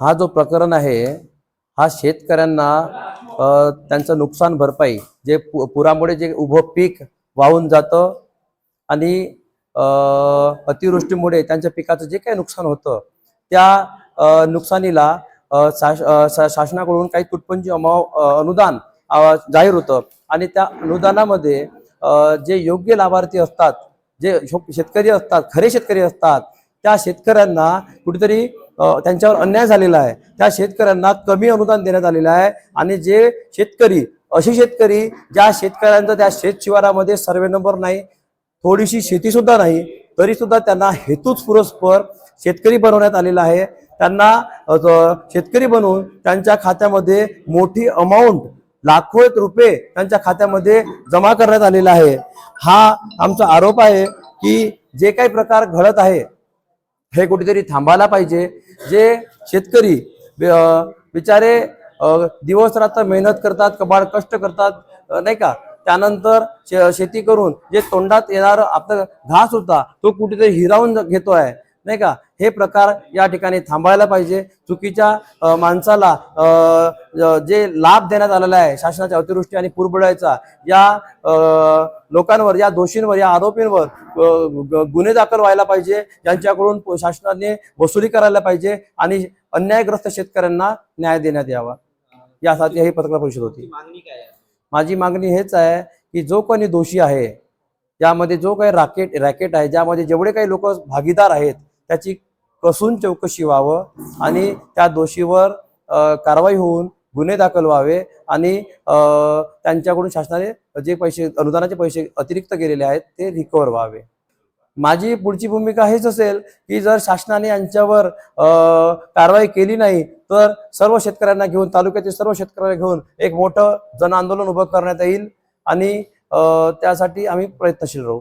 हा जो प्रकरण आहे हा शेतकऱ्यांना त्यांचं नुकसान भरपाई जे पु- पुरामुळे जे उभं पीक वाहून जातं आणि अतिवृष्टीमुळे त्यांच्या पिकाचं जे काही नुकसान होतं त्या नुकसानीला शास- शा- शासनाकडून काही तुटपुंजी अमाव अनुदान जाहीर होतं. आणि त्या अनुदानामध्ये जे योग्य लाभार्थी असतात जे शो- शेतकरी असतात खरे शेतकरी असतात त्या शेतकऱ्यांना कुठेतरी त्यांच्यावर अन्याय झालेला आहे. त्या शेतकऱ्यांना कमी अनुदान देण्यात आलेलं आहे. आणि जे शेतकरी असे शेतकरी ज्या शेतकऱ्यांचा त्या शेत शिवारामध्ये सर्वे नंबर नाही थोडीशी शेती सुद्धा नाही तरी सुद्धा त्यांना हेतूच पुरस्पर शेतकरी बनवण्यात आलेला आहे. त्यांना शेतकरी बनवून त्यांच्या खात्यामध्ये मोठी अमाऊंट लाखो एक रुपये त्यांच्या खात्यामध्ये जमा करण्यात आलेला आहे. हा आमचा आरोप आहे की जे काही प्रकार घडत आहे हे कुठेतरी थांबायला पाहिजे. जे शेतकरी बिचारे दिवस रात्र मेहनत करतात कबाड कष्ट करतात नाही का? त्यानंतर शे- शेती करून जे तोंडात येणार आपला घास होता तो कुठेतरी हिरावून घेतो आहे नाही का? हे प्रकार या ठिकाणी थांबायला पाहिजे. चुकीच्या माणसाला ज- लाभ देण्यात आलेला आहे शासनाच्या अतिवृष्टी आणि पूरबळाचा या लोकांवर या दोषींवर या आरोपींवर गुन्हे दाखल व्हायला पाहिजे. यांच्याकडून शासनाने वसुली करायला पाहिजे आणि अन्यायग्रस्त शेतकऱ्यांना न्याय देण्यात यावा. यासाठी ही पत्रकार परिषद होती. माझी मागणी हेच आहे की जो कोणी दोषी आहे यामध्ये जो काही राकेट रॅकेट आहे ज्यामध्ये जेवढे काही लोक भागीदार आहेत त्याची कसून चौकशी व्हावं आणि त्या दोषीवर कारवाई होऊन गुन्हे दाखल व्हावे आणि त्यांच्याकडून शासनाने जे पैसे अनुदानाचे पैसे अतिरिक्त गेलेले आहेत ते रिकवर व्हावे. माझी पुढची भूमिका हेच असेल की जर शासनाने यांच्यावर अ, कारवाई केली नाही तर सर्व शेतकऱ्यांना घेऊन तालुक्यातील सर्व शेतकऱ्यांना घेऊन एक मोठं जन आंदोलन उभं करण्यात येईल आणि त्यासाठी आम्ही प्रयत्नशील राहू.